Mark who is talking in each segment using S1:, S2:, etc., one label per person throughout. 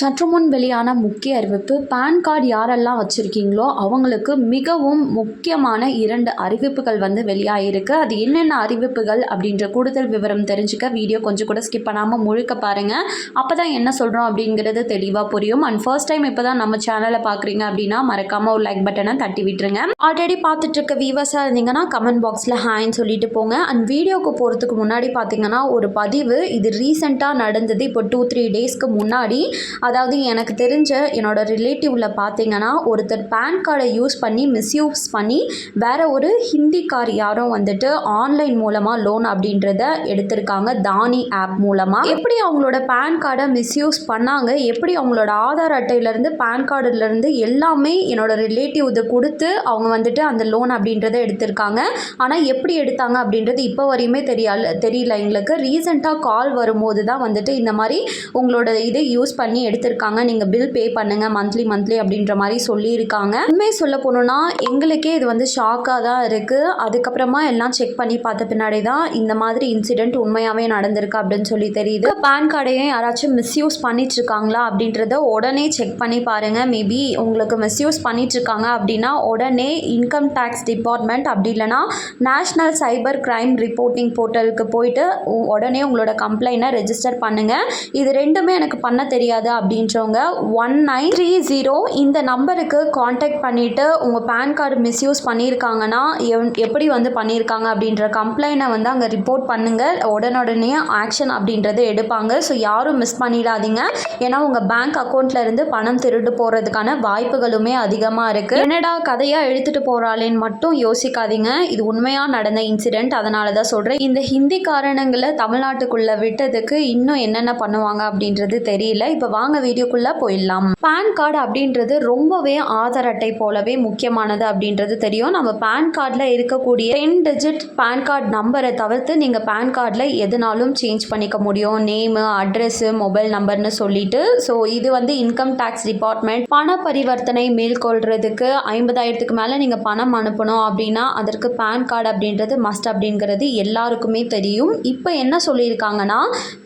S1: சற்று முன் வெளியான முக்கிய அறிவிப்பு பேன் கார்டு யாரெல்லாம் வச்சுருக்கீங்களோ அவங்களுக்கு மிகவும் முக்கியமான இரண்டு அறிவிப்புகள் வந்து வெளியாகிருக்கு அது என்னென்ன அறிவிப்புகள் அப்படின்ற கூடுதல் விவரம் தெரிஞ்சுக்க வீடியோ கொஞ்சம் கூட ஸ்கிப் பண்ணாமல் முழுக்க பாருங்கள் அப்போ தான் என்ன சொல்கிறோம் அப்படிங்கிறது தெளிவாக புரியும். அண்ட் ஃபர்ஸ்ட் டைம் இப்போ தான் நம்ம சேனலை பார்க்குறீங்க அப்படின்னா மறக்காமல் ஒரு லைக் பட்டனை தட்டி விட்டுருங்க. ஆல்ரெடி பார்த்துட்டு இருக்க வியூவர்ஸாக இருந்தீங்கன்னா கமெண்ட் பாக்ஸில் ஹாய்ன்னு சொல்லிட்டு போங்க. அண்ட் வீடியோக்கு போகிறதுக்கு முன்னாடி பார்த்தீங்கன்னா ஒரு பதிவு. இது ரீசெண்டாக நடந்தது. இப்போ டூ த்ரீ டேஸ்க்கு முன்னாடி. அதாவது எனக்கு தெரிஞ்ச என்னோடய ரிலேட்டிவில் பார்த்தீங்கன்னா ஒருத்தர் பேன் கார்டை யூஸ் பண்ணி மிஸ்யூஸ் பண்ணி வேற ஒரு ஹிந்திக்கார் யாரோ வந்துட்டு ஆன்லைன் மூலமாக லோன் அப்படின்றத எடுத்திருக்காங்க தானி ஆப் மூலமாக எப்படி அவங்களோட பேன் கார்டை மிஸ்யூஸ் பண்ணாங்க எப்படி அவங்களோட ஆதார் அட்டையிலேருந்து பேன் கார்டுலேருந்து எல்லாமே என்னோட ரிலேட்டிவ் இதை கொடுத்து அவங்க வந்துட்டு அந்த லோன் அப்படின்றத எடுத்திருக்காங்க. ஆனால் எப்படி எடுத்தாங்க அப்படின்றது இப்போ வரையுமே தெரியல தெரியல எங்களுக்கு. ரீசெண்டாக கால் வரும்போது தான் வந்துட்டு இந்த மாதிரி உங்களோட இதை யூஸ் பண்ணி எடுத்திருக்காங்க. நீங்கள் பில் பே பண்ணுங்கள் மந்த்லி மந்த்லி அப்படின்ற மாதிரி சொல்லியிருக்காங்க. உண்மை சொல்ல போனோம்னா எங்களுக்கே இது வந்து ஷாக்காக தான் இருக்குது அதுக்கப்புறமா எல்லாம் செக் பண்ணி பார்த்த பின்னாடி தான் இந்த மாதிரி இன்சிடெண்ட் உண்மையாகவே நடந்திருக்கு அப்படின்னு சொல்லி தெரியுது. பேன் கார்டையும் யாராச்சும் மிஸ்யூஸ் பண்ணிட்டு இருக்காங்களா அப்படின்றத உடனே செக் பண்ணி பாருங்கள் மேபி உங்களுக்கு மிஸ்யூஸ் பண்ணிட்டு இருக்காங்க அப்படின்னா உடனே இன்கம் டேக்ஸ் டிபார்ட்மெண்ட் அப்படி இல்லைன்னா நேஷ்னல் சைபர் கிரைம் ரிப்போர்ட்டிங் போர்ட்டலுக்கு போயிட்டு உடனே உங்களோட கம்ப்ளைண்ட்டை ரெஜிஸ்டர் பண்ணுங்கள் இது ரெண்டுமே எனக்கு பண்ண தெரியாது அப்படின்றவங்க ஒன் நைன் த்ரீ ஜீரோ இந்த நம்பருக்கு காண்டாக்ட் பண்ணிவிட்டு உங்கள் பேன் கார்டு மிஸ்யூஸ் பண்ணியிருக்காங்கன்னா எவ்- எப்படி வந்து பண்ணியிருக்காங்க அப்படின்ற கம்ப்ளைண்ட்டை வந்து அங்கே ரிப்போர்ட் பண்ணுங்கள் உடனுடனே ஆக்ஷன் அப்படின்றது எடுப்பாங்க. ஸோ யாரும் மிஸ் பண்ணிடாதீங்க. ஏன்னா உங்கள் பேங்க் அக்கௌண்ட்ல இருந்து பணம் திருட்டு போகிறதுக்கான வாய்ப்புகளுமே அதிகமாக இருக்குது என்னடா கதையாக எடுத்துகிட்டு போகிறாளேன்னு மட்டும் யோசிக்காதீங்க. இது உண்மையாக நடந்த இன்சிடெண்ட் அதனால தான் சொல்கிறேன் இந்த ஹிந்தி காரணங்களை தமிழ்நாட்டுக்குள்ளே விட்டதுக்கு இன்னும் என்னென்ன பண்ணுவாங்க அப்படின்றது தெரியல. இப்போ வாங்க வீடியோக்குள்ளே போயிடலாம். பேன் கார்டு அப்படின்றது ரொம்பவே ஆதார் அட்டை போலவே முக்கியமானது அப்படின்றது தெரியும். நம்ம பேன் கார்டில் இருக்கக்கூடிய டென் டிஜிட் பேன் கார்டு நம்பரை தவிர்த்து நீங்கள் பேன் கார்டில் எதுனாலும் சேஞ்ச் பண்ணிக்க முடியும். நேமு அட்ரஸ்ஸு மொபைல் நம்பர்னு சொல்லிட்டு. ஸோ இது வந்து இன்கம் டேக்ஸ் டிபார்ட்மெண்ட் பண பரிவர்த்தனை மேற்கொள்றதுக்கு ஐம்பதாயிரத்துக்கு மேலே நீங்கள் பணம் அனுப்பணும் அப்படின்னா அதற்கு பேன் கார்டு அப்படின்றது மஸ்ட் அப்படிங்கிறது எல்லாருக்குமே தெரியும். இப்போ என்ன சொல்லியிருக்காங்கன்னா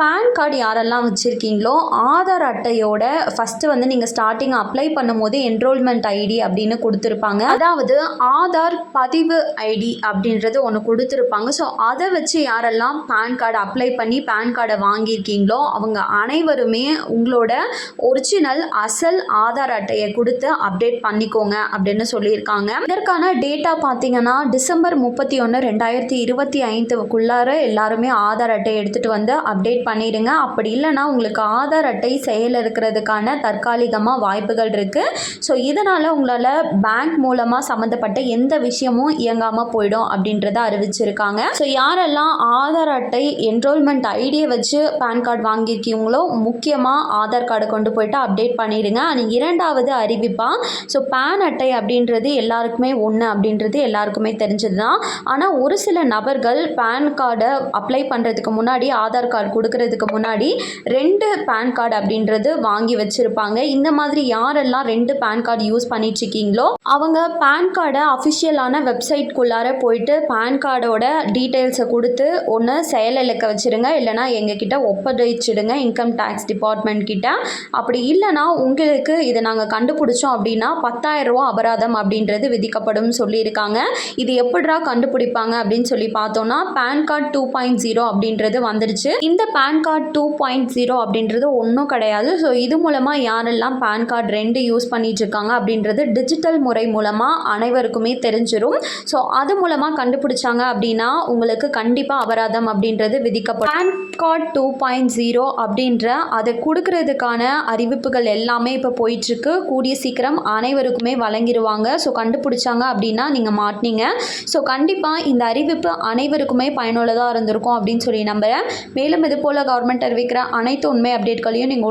S1: பேன் கார்டு யாரெல்லாம் வச்சுருக்கீங்களோ ஆதார் அட்டை அட்டையோட ஃபஸ்ட்டு வந்து நீங்கள் ஸ்டார்டிங் அப்ளை பண்ணும்போது என்ரோல்மெண்ட் ஐடி அப்படின்னு கொடுத்துருப்பாங்க. அதாவது ஆதார் பதிவு ஐடி அப்படின்றது ஒன்று கொடுத்துருப்பாங்க. ஸோ அதை வச்சு யாரெல்லாம் பேன் கார்டு அப்ளை பண்ணி பேன் கார்டை வாங்கியிருக்கீங்களோ அவங்க அனைவருமே உங்களோட ஒரிஜினல் அசல் ஆதார் அட்டையை கொடுத்து அப்டேட் பண்ணிக்கோங்க அப்படின்னு சொல்லியிருக்காங்க. இதற்கான டேட்டா பார்த்தீங்கன்னா டிசம்பர் முப்பத்தி ஒன்று ரெண்டாயிரத்தி இருபத்தி ஐந்துக்குள்ளார எல்லாருமே ஆதார் அட்டை எடுத்துகிட்டு வந்து அப்டேட் பண்ணிடுங்க. அப்படி இல்லைன்னா உங்களுக்கு ஆதார் அட்டை செயல் இருக்கிறதுக்கான தற்காலிகமாக வாய்ப்புகள் இருக்குது ஸோ இதனால் உங்களால் பேங்க் மூலமாக சம்மந்தப்பட்ட எந்த விஷயமும் இயங்காமல் போயிடும் அப்படின்றத அறிவிச்சிருக்காங்க. ஸோ யாரெல்லாம் ஆதார் அட்டை என்ரோல்மெண்ட் ஐடியை வச்சு பேன் கார்டு வாங்கியிருக்கீங்களோ முக்கியமாக ஆதார் கார்டை கொண்டு போயிட்டு அப்டேட் பண்ணிடுங்க. அண்ட் இரண்டாவது அறிவிப்பாக ஸோ பேன் அட்டை அப்படின்றது எல்லாருக்குமே ஒன்று அப்படின்றது எல்லாருக்குமே தெரிஞ்சது தான் ஆனால் ஒரு சில நபர்கள் பேன் கார்டை அப்ளை பண்ணுறதுக்கு முன்னாடி ஆதார் கார்டு கொடுக்கறதுக்கு முன்னாடி ரெண்டு பேன் கார்டு அப்படின்றது வாங்கி வச்சுருப்பாங்க. இந்த மாதிரி யாரெல்லாம் ரெண்டு பேன் கார்டு யூஸ் பண்ணிட்டு இருக்கீங்களோ அவங்க பேன் கார்டை அஃபிஷியலான வெப்சைட்குள்ளார போயிட்டு பேன் கார்டோட டீட்டெயில்ஸை கொடுத்து ஒன்று செயலிழக்க வச்சுருங்க. இல்லைனா எங்ககிட்ட ஒப்படைச்சிடுங்க இன்கம் டேக்ஸ் டிபார்ட்மெண்ட் கிட்ட. அப்படி இல்லைனா உங்களுக்கு இதை நாங்கள் கண்டுபிடிச்சோம் அப்படின்னா பத்தாயிரம் ரூபா அபராதம் அப்படின்றது விதிக்கப்படும் சொல்லியிருக்காங்க. இது எப்படிரா கண்டுபிடிப்பாங்க அப்படின்னு சொல்லி பார்த்தோம்னா PAN card two point zero அப்படின்றது வந்துடுச்சு இந்த PAN card two point zero அப்படின்றது ஒன்றும் கிடையாது. ஸோ இது மூலமாக யாரெல்லாம் பேன் கார்டு ரெண்டு யூஸ் பண்ணிகிட்ருக்காங்க இருக்காங்க அப்படின்றது டிஜிட்டல் முறை மூலமாக அனைவருக்குமே தெரிஞ்சிடும் ஸோ அது மூலமாக கண்டுபிடிச்சாங்க அப்படின்னா உங்களுக்கு கண்டிப்பாக அபராதம் அப்படின்றது விதிக்கப்படும். PAN card two point zero அப்படின்ற அதை கொடுக்கறதுக்கான அறிவிப்புகள் எல்லாமே இப்போ போயிட்டுருக்கு. கூடிய சீக்கிரம் அனைவருக்குமே வழங்கிடுவாங்க ஸோ கண்டுபிடிச்சாங்க அப்படின்னா நீங்கள் மாட்டினீங்க. ஸோ கண்டிப்பாக இந்த அறிவிப்பு அனைவருக்குமே பயனுள்ளதாக இருந்திருக்கும் அப்படின்னு சொல்லி நம்புகிறேன் மேலும் இது போல் கவர்மெண்ட் அறிவிக்கிற அனைத்து உண்மை அப்டேட்களையும் நீங்கள்